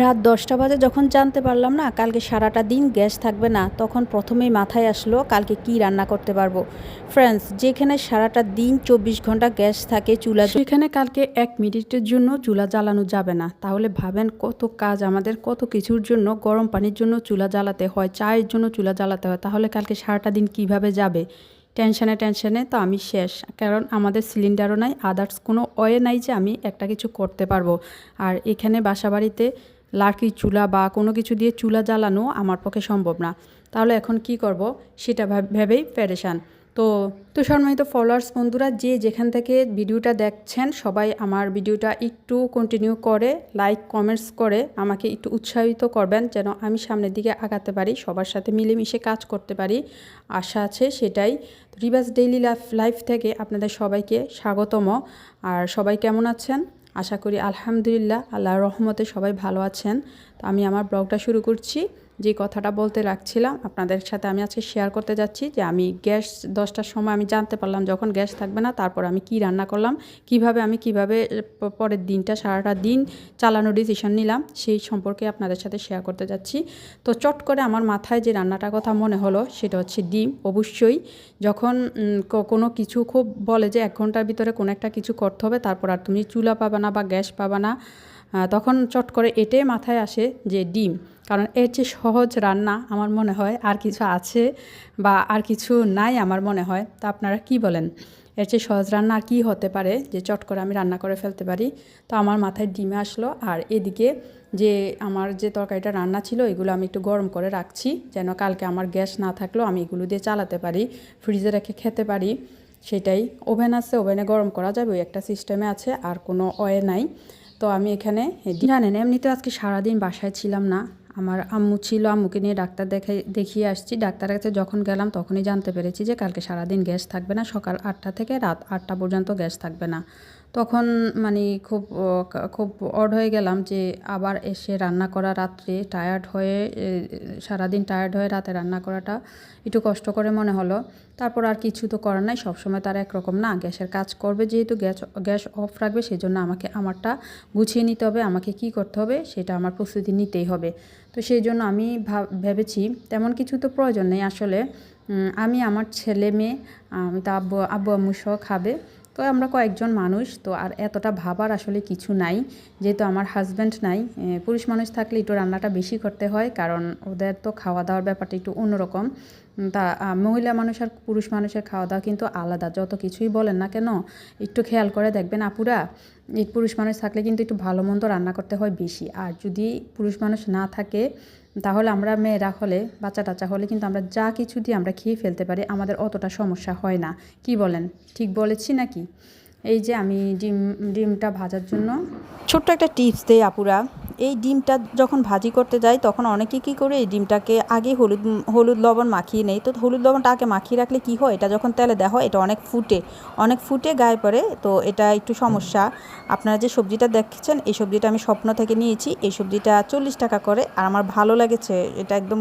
রাত দশটা বাজে যখন জানতে পারলাম না কালকে সারাটা দিন গ্যাস থাকবে না, তখন প্রথমেই মাথায় আসলো কালকে কি রান্না করতে পারব। ফ্রেন্ডস যেখানে সারাটা দিন চব্বিশ ঘণ্টা গ্যাস থাকে চুলা সেখানে কালকে এক মিনিটের জন্য চুলা জ্বালানো যাবে না। তাহলে ভাবেন কত কাজ আমাদের, কত কিছুর জন্য গরম পানির জন্য চুলা জ্বালাতে হয়, চায়ের জন্য চুলা জ্বালাতে হয়, তাহলে কালকে সারাটা দিন কীভাবে যাবে? টেনশানে টেনশানে তো আমি শেষ, কারণ আমাদের সিলিন্ডারও নাই আদার্স কোনো ওয়ে নাই যে আমি একটা কিছু করতে পারব। আর এখানে বাসা লাকি চুলা বা কোনো কিছু দিয়ে চুলা জ্বালানো আমার পক্ষে সম্ভব না। তাহলে এখন কি করব? সেটা ভাব- ভেবেই প্যারেশান তো তো সম্মানিত ফলোয়ার্স বন্ধুরা, যে যেখান থেকে ভিডিওটা দেখছেন, সবাই আমার ভিডিওটা একটু কন্টিনিউ করে লাইক কমেন্টস করে আমাকে একটু উৎসাহিত করবেন, যেন আমি সামনের দিকে আগাতে পারি, সবার সাথে মিলেমিশে কাজ করতে পারি। আশা আছে সেটাই। রিভার্স ডেইলি লাইফ লাইফ থেকে আপনাদের সবাইকে স্বাগতম। আর সবাই কেমন আছেন? আশা করি আলহামদুলিল্লাহ আল্লাহর রহমতে সবাই ভালো আছেন। তো আমি আমার ব্লগটা শুরু করছি। যে কথাটা বলতে রাখছিলাম আপনাদের সাথে আমি আজকে শেয়ার করতে যাচ্ছি যে আমি গ্যাস দশটার সময় আমি জানতে পারলাম যখন গ্যাস থাকবে না, তারপর আমি কি রান্না করলাম, কীভাবে আমি কীভাবে পরের দিনটা, সারাটা দিন চালানোর ডিসিশন নিলাম, সেই সম্পর্কে আপনাদের সাথে শেয়ার করতে যাচ্ছি। তো চট করে আমার মাথায় যে রান্নাটার কথা মনে হলো, সেটা হচ্ছে ডিম। অবশ্যই যখন কোনো কিছু খুব বলে যে এক ঘণ্টার ভিতরে কোনো একটা কিছু করতে হবে, তারপর আর তুমি চুলা পাবা না বা গ্যাস পাবা না তখন চট করে এটাই মাথায় আসে যে ডিম। কারণ এর চেয়ে সহজ রান্না আমার মনে হয় আর কিছু আছে বা আর কিছু নাই আমার মনে হয়। তা আপনারা কি বলেন? এর চেয়ে সহজ রান্না আর কী হতে পারে যে চট করে আমি রান্না করে ফেলতে পারি? তো আমার মাথায় ডিমে আসলো। আর এদিকে যে আমার যে তরকারিটা রান্না ছিল, এগুলো আমি একটু গরম করে রাখছি যেন কালকে আমার গ্যাস না থাকলেও আমি এগুলো দিয়ে চালাতে পারি, ফ্রিজে রেখে খেতে পারি। সেটাই ওভেন আছে, ওভেনে গরম করা যাবে, ওই একটা সিস্টেমে আছে, আর কোনো অয়ে নাই। তো আমি এখানে জানেন, এমনিতে আজকে সারাদিন বাসায় ছিলাম না। আমার আম্মু ছিল, আম্মুকে নিয়ে ডাক্তার দেখাই দেখিয়ে আসছি। ডাক্তারের কাছে যখন গেলাম তখনই জানতে পেরেছি যে কালকে সারাদিন গ্যাস থাকবে না, সকাল আটটা থেকে রাত আটটা পর্যন্ত গ্যাস থাকবে না। তখন মানে খুব খুব অড হয়ে গেলাম যে আবার এসে রান্না করা রাত্রে টায়ার্ড হয়ে সারাদিন টায়ার্ড হয়ে রাতে রান্না করাটা একটু কষ্ট করে মনে হলো। তারপর আর কিছু তো করার নাই, সবসময় তার একরকম না, গ্যাসের কাজ করবে যেহেতু গ্যাস গ্যাস অফ রাখবে সেই জন্য আমাকে আমারটা গুছিয়ে নিতে হবে, আমাকে কি করতে হবে সেটা আমার প্রস্তুতি নিতেই হবে। তো সেই জন্য আমি ভাব, ভেবেছি তেমন কিছু তো প্রয়োজন নেই আসলে। আমি আমার ছেলে মেয়ে তো আব্বু আব্বু আম্মু সহ খাবে। তো আমরা কয়েকজন মানুষ, তো আর এতটা ভাবার আসলে কিছু নাই। যেহেতু আমার হাজব্যান্ড নাই পুরুষ মানুষ থাকলে একটু রান্নাটা বেশি করতে হয়, কারণ ওদের তো খাওয়া দাওয়ার ব্যাপারটা একটু অন্যরকম। তা মহিলা মানুষ আর পুরুষ মানুষের খাওয়া দাওয়া কিন্তু আলাদা, যত কিছুই বলেন না কেন, একটু খেয়াল করে দেখবেন আপুরা, এই পুরুষ মানুষ থাকলে কিন্তু একটু ভালো মন্দ রান্না করতে হয় বেশি। আর যদি পুরুষ মানুষ না থাকে তাহলে আমরা মেয়েরা হলে বাচ্চা টাচ্চা হলে কিন্তু আমরা যা কিছু দিয়ে আমরা খেয়ে ফেলতে পারি, আমাদের অতটা সমস্যা হয় না। কি বলেন? ঠিক বলেছি নাকি? এই যে আমি ডিম, ডিমটা ভাজার জন্য। ছোট্ট একটা টিপস দেই আপুরা। এই ডিমটা যখন ভাজি করতে যাই, তখন অনেকে কী করে, এই ডিমটাকে আগে হলুদ হলুদ লবণ মাখিয়ে নেই তো হলুদ লবণটা আগে মাখিয়ে রাখলে কি হয়, এটা যখন তেলে দেওয়া হয়, এটা অনেক ফুটে অনেক ফুটে গায়ে পড়ে। তো এটা একটু সমস্যা। আপনারা যে সবজিটা দেখছেন, এই সবজিটা আমি স্বপ্ন থেকে নিয়েছি। এই সবজিটা চল্লিশ টাকা করে আর আমার ভালো লেগেছে। এটা একদম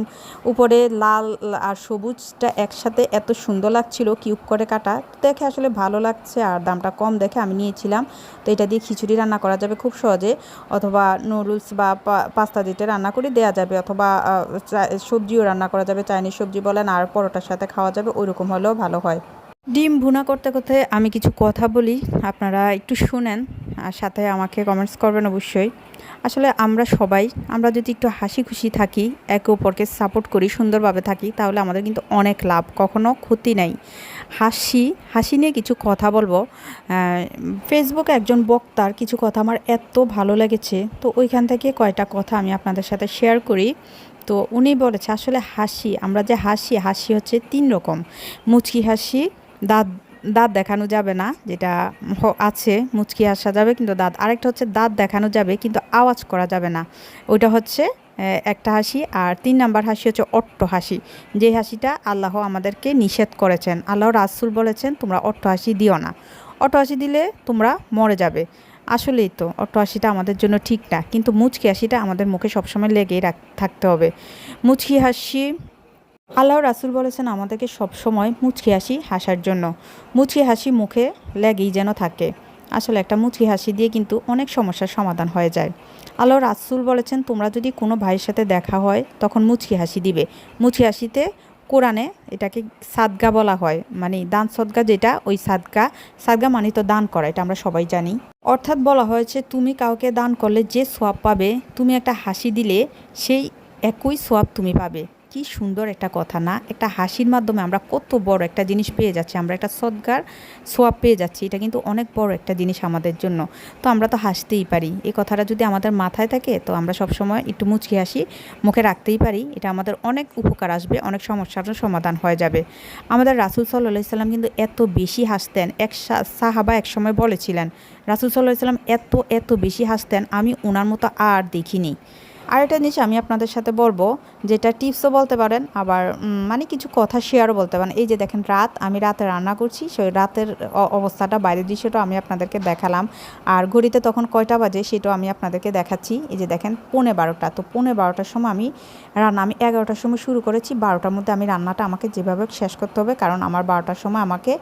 উপরে লাল আর সবুজটা একসাথে এত সুন্দর লাগছিল, কিউব করে কাটা। দেখে আসলে ভালো লাগছে আর দামটা কম দেখে আমি নিয়েছিলাম। তো এটা দিয়ে খিচুড়ি রান্না করা যাবে খুব সহজে। অথবা নুডলস বা পাস্তা দিতে রান্না করে দেওয়া যাবে। অথবা সবজিও রান্না করা যাবে। চাইনিজ সবজি বলেন আর পরোটার সাথে খাওয়া যাবে। ওইরকম হলেও ভালো হয়। ডিম ভুনা করতে করতে আমি কিছু কথা বলি। আপনারা একটু শুনেন। আর সাথে আমাকে কমেন্টস করবেন অবশ্যই। আসলে আমরা সবাই, আমরা যদি একটু হাসি খুশি থাকি, একে অপরকে সাপোর্ট করি, সুন্দরভাবে থাকি, তাহলে আমাদের কিন্তু অনেক লাভ, কখনো ক্ষতি নাই। হাসি হাসি নিয়ে কিছু কথা বলব। ফেসবুকে একজন বক্তার কিছু কথা আমার এত ভালো লেগেছে, তো ওইখান থেকে কয়টা কথা আমি আপনাদের সাথে শেয়ার করি। তো উনি বলেছে, আসলে হাসি, আমরা যে হাসি হাসি হচ্ছে তিন রকম। মুচকি হাসি, দাঁত দাঁত দেখানো যাবে না, যেটা আছে, মুচকি আসা যাবে, কিন্তু দাঁত। আরেকটা হচ্ছে দাঁত দেখানো যাবে, কিন্তু আওয়াজ করা যাবে না। ওইটা হচ্ছে একটা হাসি, আর তিন নাম্বার হাসি হচ্ছে অট্ট হাসি। যে হাসিটা আল্লাহ আমাদেরকে নিষেধ করেছেন। আল্লাহ রাসুল বলেছেন, তোমরা অট্ট হাসি দিও না। অট্ট হাসি দিলে তোমরা মরে যাবে। আসলেই তো, অট্ট হাসিটা আমাদের জন্য ঠিক না, কিন্তু মুচকি হাসিটা আমাদের মুখে সবসময় লেগেই রাখ, থাকতে হবে। মুচকি হাসি আল্লাহ রাসুল বলেছেন, আমাদেরকে সবসময় মুচকি হাসি হাসার জন্য। মুচকি হাসি মুখে লেগেই যেন থাকে। আসলে একটা মুচকি হাসি দিয়ে কিন্তু অনেক সমস্যার সমাধান হয়ে যায়। আল্লাহ রাসুল বলেছেন, তোমরা যদি কোনো ভাইয়ের সাথে দেখা হয়, তখন মুচকি হাসি দিবে। মুচকি হাসিতে কোরআনে এটাকে সাদগা বলা হয় মানে দান সদগা যেটা, ওই সাদগা সাদগা মানে তো দান করা, এটা আমরা সবাই জানি। অর্থাৎ বলা হয়েছে, তুমি কাউকে দান করলে যে সোয়াব পাবে, তুমি একটা হাসি দিলে সেই একই সোয়াব তুমি পাবে। কি সুন্দর একটা কথা না? একটা হাসির মাধ্যমে আমরা কত বড় একটা জিনিস পেয়ে যাচ্ছি। আমরা একটা সদ্গার সোয়াব পেয়ে যাচ্ছি। এটা কিন্তু অনেক বড় একটা জিনিস আমাদের জন্য। তো আমরা তো হাসতেই পারি। এই কথাটা যদি আমাদের মাথায় থাকে, তো আমরা সবসময় একটু মুচকি হাসি মুখে রাখতেই পারি। এটা আমাদের অনেক উপকার আসবে, অনেক সমস্যার সমাধান হয়ে যাবে। আমাদের রাসুল সাল্লাহ সাল্লাম কিন্তু এত বেশি হাসতেন। এক সাহাবা এক সময় বলেছিলেন, রাসুল সাল্লাহ সাল্লাম এত এত বেশি হাসতেন, আমি ওনার মতো আর দেখিনি। আরেকটা জিনিস আমি আপনাদের সাথে বলব, যেটা টিপসও বলতে পারেন, আবার মানে কিছু কথা শেয়ারও বলতে পারেন। এই যে দেখেন রাত, আমি রাতে রান্না করছি, সেই রাতের অবস্থাটা, বাইরের দৃশ্যটা আমি আপনাদেরকে দেখালাম। আর ঘড়িতে তখন কয়টা বাজে সেটাও আমি আপনাদেরকে দেখাচ্ছি। এই যে দেখেন পৌনে বারোটা, তো পৌনে বারোটার সময় আমি রান্না, আমি এগারোটার সময় শুরু করেছি। বারোটার মধ্যে আমি রান্নাটা আমাকে যেভাবে শেষ করতে হবে, কারণ আমার বারোটার সময় আমাকে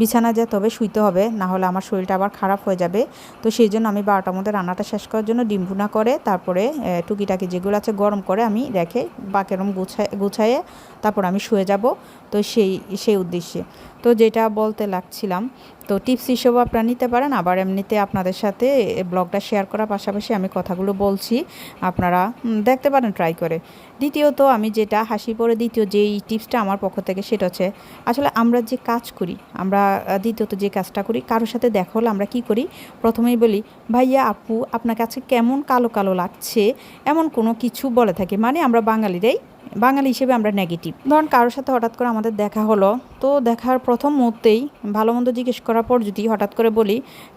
বিছানা যেতে হবে, শুইতে হবে না হলে আমার শরীরটা আবার খারাপ হয়ে যাবে। তো সেই জন্য আমি বারোটার মধ্যে রান্নাটা শেষ করার জন্য ডিম করে, তারপরে টুকিটা টুকিটাকি যেগুলো আছে গরম করে আমি রেখে বাকেরম গুছায় গুছাইয়ে তারপর আমি শুয়ে যাব তো সেই সেই উদ্দেশ্যে। তো যেটা বলতে লাগছিলাম, তো টিপস হিসেবেও আপনারা নিতে পারেন, আবার এমনিতে আপনাদের সাথে ব্লগটা শেয়ার করার পাশাপাশি আমি কথাগুলো বলছি, আপনারা দেখতে পারেন ট্রাই করে। দ্বিতীয়ত আমি যেটা হাসি পরে দ্বিতীয় যেই টিপসটা আমার পক্ষ থেকে সেটা হচ্ছে, আসলে আমরা যে কাজ করি, আমরা দ্বিতীয়ত যে কাজটা করি, কারোর সাথে দেখা হলে আমরা কি করি, প্রথমেই বলি, ভাইয়া, আপু, আপনার কাছে কেমন কালো কালো লাগছে? এমন কোনো কিছু বলে থাকি। মানে আমরা বাঙালিরাই বাঙালি হিসেবে আমরা নেগেটিভ ধরুন কারোর সাথে হঠাৎ করে আমাদের দেখা হলো তো দেখার প্রথম মুহূর্তেই ভালো মন্দ জিজ্ঞেস করার পর যদি হঠাৎ করে বলি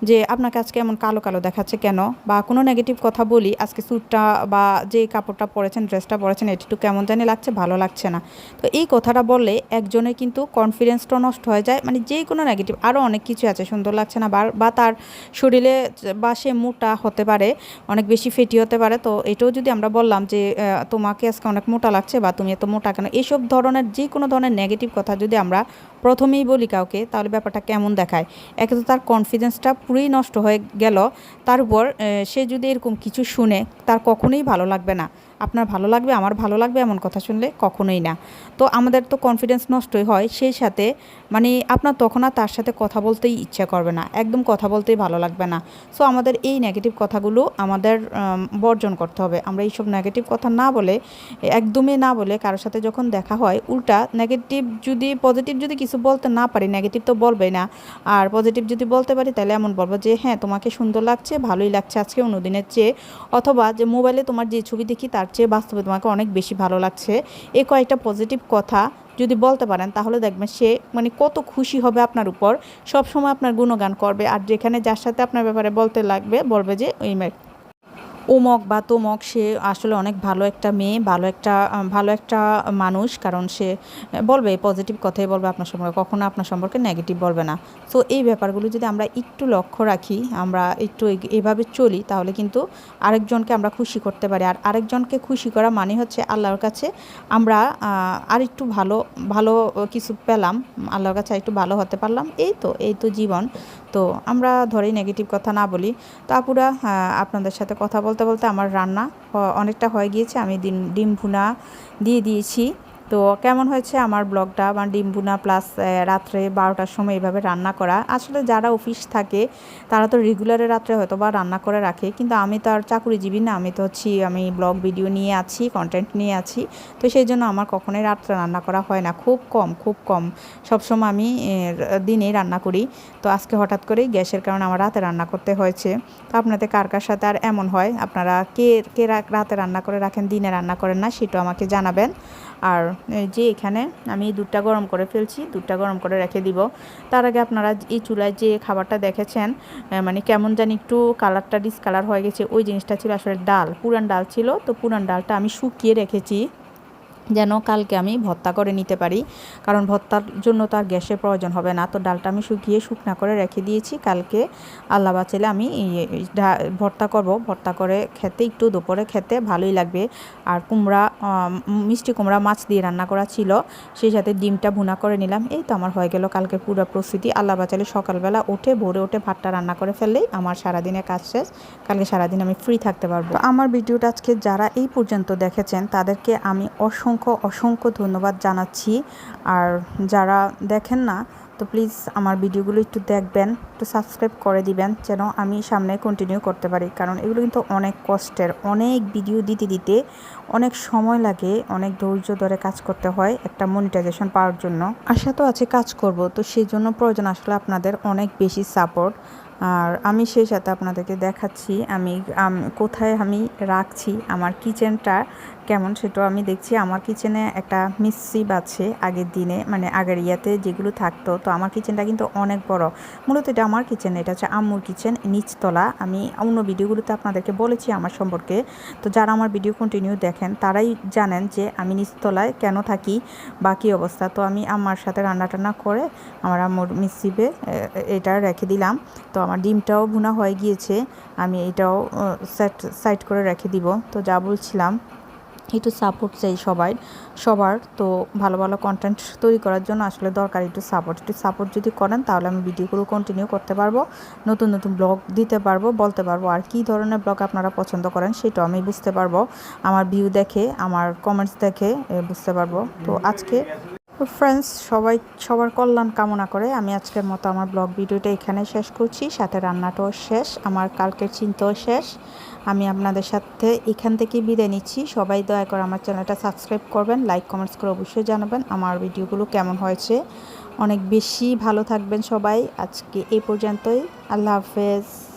যে আপনাকে আজকে এমন কালো কালো দেখাচ্ছে কেন বা কোনো নেগেটিভ কথা বলি, আজকে স্যুটটা বা যে কাপড়টা পরেছেন ড্রেসটা পরেছেন, এটি একটু কেমন জানি লাগছে, ভালো লাগছে না। তো এই কথাটা বললে একজনের কিন্তু কনফিডেন্সটা নষ্ট হয়ে যায় মানে যে কোনো নেগেটিভ আরও অনেক কিছু আছে, সুন্দর লাগছে না, বা তার শরীরে বা সে মোটা হতে পারে, অনেক বেশি ফেটি হতে পারে, তো এটাও যদি আমরা বললাম যে তোমাকে আজকে অনেক মোটা লাগছে বা তুমি এত মোটা কেন এইসব ধরনের যে কোনো ধরনের নেগেটিভ কথা যদি আমরা প্রথমেই বলি কাউকে, তাহলে ব্যাপারটা কেমন দেখায়? একে তো তার কনফিডেন্সটা পুরোই নষ্ট হয়ে গেল। তার উপর সে যদি এরকম কিছু শুনে, তার কখনোই ভালো লাগবে না। আপনার ভালো লাগবে, আমার ভালো লাগবে এমন কথা শুনলে কখনোই না। তো আমাদের তো কনফিডেন্স নষ্টই হয়, সেই সাথে মানে আপনার তখন আর তার সাথে কথা বলতেই ইচ্ছা করবে না, একদম কথা বলতেই ভালো লাগবে না। সো আমাদের এই নেগেটিভ কথাগুলো আমাদের বর্জন করতে হবে। আমরা এইসব নেগেটিভ কথা না বলে, একদমই না বলে কারোর সাথে যখন দেখা হয়, উল্টা নেগেটিভ যদি পজিটিভ যদি কিছু বলতে না পারি নেগেটিভ তো বলবে না। আর পজিটিভ যদি বলতে পারি, তাহলে এমন বলব যে হ্যাঁ তোমাকে সুন্দর লাগছে, ভালোই লাগছে আজকে অন্যদিনের চেয়ে। অথবা যে মোবাইলে তোমার যে ছবি দেখি, তার চেয়ে বাস্তবে তোমাকে অনেক বেশি ভালো লাগছে। এ কয়েকটা পজিটিভ কথা যদি বলতে পারেন, তাহলে দেখবেন সে মানে কত খুশি হবে আপনার উপর। সবসময় আপনার গুণগান করবে। আর যেখানে যার সাথে আপনার ব্যাপারে বলতে লাগবে, বলবে যে, ওই ওমক বা তোমক, সে আসলে অনেক ভালো একটা মেয়ে, ভালো একটা ভালো একটা মানুষ, কারণ সে বলবে পজিটিভ কথাই বলবে আপনার সম্পর্কে, কখনো আপনার সম্পর্কে নেগেটিভ বলবে না। সো এই ব্যাপারগুলো যদি আমরা একটু লক্ষ্য রাখি, আমরা একটু এভাবে চলি, তাহলে কিন্তু আরেকজনকে আমরা খুশি করতে পারি। আর আরেকজনকে খুশি করা মানে হচ্ছে আল্লাহর কাছে আমরা আর একটু ভালো ভালো কিছু পেলাম, আল্লাহর কাছে একটু ভালো হতে পারলাম। এই তো এই তো জীবন। তো আমরা ধরেই নেগেটিভ কথা না বলি। তো আপুরা আপনাদের সাথে কথা বলতে বলতে আমার রান্না অনেকটা হয়ে গিয়েছে। আমি ডিম ডিম ভুনা দিয়ে দিয়েছি। তো কেমন হয়েছে আমার ব্লগটা? বা ডিম ভুনা প্লাস রাত্রে বারোটার সময় এইভাবে রান্না করা। আসলে যারা অফিস থাকে, তারা তো রেগুলারে রাত্রে হয়তো বা রান্না করে রাখে। কিন্তু আমি তো আর চাকুরিজীবী না, আমি তো হচ্ছি, আমি ব্লগ ভিডিও নিয়ে আছি কন্টেন্ট নিয়ে আছি। তো সেই জন্য আমার কখনোই রাত্রে রান্না করা হয় না। খুব কম খুব কম। সবসময় আমি দিনেই রান্না করি। তো আজকে হঠাৎ করেই গ্যাসের কারণে আমার রাতে রান্না করতে হয়েছে। তো আপনাদের কার কার সাথে আর এমন হয়? আপনারা কে কে রাতে রান্না করে রাখেন, দিনে রান্না করেন না, সেটাও আমাকে জানাবেন। আর যে এখানে আমি দুধটা গরম করে ফেলছি, দুধটা গরম করে রেখে দিব। তার আগে আপনারা এই চুলায় যে খাবারটা দেখেছেন মানে কেমন জানি একটু কালারটা ডিসকালার হয়ে গেছে, ওই জিনিসটা ছিল আসলে ডাল, পুরান ডাল ছিল। তো পুরান ডালটা আমি শুকিয়ে রেখেছি। যেন কালকে আমি ভর্তা করে নিতে পারি। কারণ ভর্তার জন্য তো আর গ্যাসের প্রয়োজন হবে না। তো ডালটা আমি শুকিয়ে শুকনা করে রেখে দিয়েছি। কালকে আল্লাহ বাঁচালে আমি ভর্তা করব। ভর্তা করে খেতে, একটু দুপুরে খেতে ভালোই লাগবে। আর কুমড়া মিষ্টি কুমড়া মাছ দিয়ে রান্না করা ছিল। সেই সাথে ডিমটা ভুনা করে নিলাম। এই তো আমার হয়ে গেল কালকে পুরো প্রস্তুতি। আল্লাহ বাঁচালে সকালবেলা উঠে ভোরে উঠে ভাতটা রান্না করে ফেললেই আমার সারাদিনের কাজ শেষ। কালকে সারাদিন আমি ফ্রি থাকতে পারব। আমার ভিডিওটা আজকে যারা এই পর্যন্ত দেখেছেন, তাদেরকে আমি অসংখ্য অসংখ্য অসংখ্য ধন্যবাদ জানাচ্ছি। আর যারা দেখেন না, তো প্লিজ আমার ভিডিওগুলো একটু দেখবেন, একটু সাবস্ক্রাইব করে দিবেন, যেন আমি সামনে কন্টিনিউ করতে পারি। কারণ এগুলো কিন্তু অনেক কষ্টের, অনেক ভিডিও দিতে দিতে অনেক সময় লাগে, অনেক ধৈর্য ধরে কাজ করতে হয় একটা মনিটাইজেশন পাওয়ার জন্য। আশা তো আছে কাজ করব, তো সেই জন্য প্রয়োজন আসলে আপনাদের অনেক বেশি সাপোর্ট আর আমি সেই সাথে আপনাদেরকে দেখাচ্ছি, আমি কোথায় আমি রাখছি, আমার কিচেনটা কেমন সেটাও আমি দেখছি। আমার কিচেনে একটা মিসিব আছে আগের দিনে মানে আগের ইয়াতে যেগুলো থাকতো, তো আমার কিচেনটা কিন্তু অনেক বড়। মূলত এটা আমার কিচেন এটা হচ্ছে আম্মুর কিচেন নিচতলা। আমি অন্য ভিডিওগুলোতে আপনাদেরকে বলেছি আমার সম্পর্কে। তো যারা আমার ভিডিও কন্টিনিউ দেখেন, তারাই জানেন যে আমি নিচতলায় কেন থাকি বাকি অবস্থা। তো আমি আমার সাথে রান্না টান্না করে আমার আম্মুর মিসিবে এটা রেখে দিলাম। তো আমার ডিমটাও ভুনা হয়ে গিয়েছে, আমি এটাও সাইড করে রেখে দিব। তো যা বলছিলাম একটু সাপোর্ট চাই সবাই, সবার। তো ভালো ভালো কন্টেন্ট তৈরি করার জন্য আসলে দরকার একটু সাপোর্ট একটু সাপোর্ট যদি করেন তাহলে আমি ভিডিওগুলো কন্টিনিউ করতে পারব, নতুন নতুন ব্লগ দিতে পারব, বলতে পারব আর কী ধরনের ব্লগ আপনারা পছন্দ করেন সেটাও আমি বুঝতে পারব। আমার ভিউ দেখে, আমার কমেন্টস দেখে বুঝতে পারব। তো আজকে ফ্রেন্ডস সবাই, সবার কল্যাণ কামনা করে আমি আজকের মতো আমার ব্লগ ভিডিওটা এখানে শেষ করছি। সাথে রান্নাটাও শেষ, আমার কালকের চিন্তাও শেষ। আমি আপনাদের সাথে এখান থেকে বিদায় নিচ্ছি। সবাই দয়া করে আমার চ্যানেলটা সাবস্ক্রাইব করবেন, লাইক, কমেন্টস করে অবশ্যই জানাবেন আমার ভিডিওগুলো কেমন হয়েছে। অনেক বেশি ভালো থাকবেন সবাই। আজকে এই পর্যন্তই, আল্লাহ হাফেজ।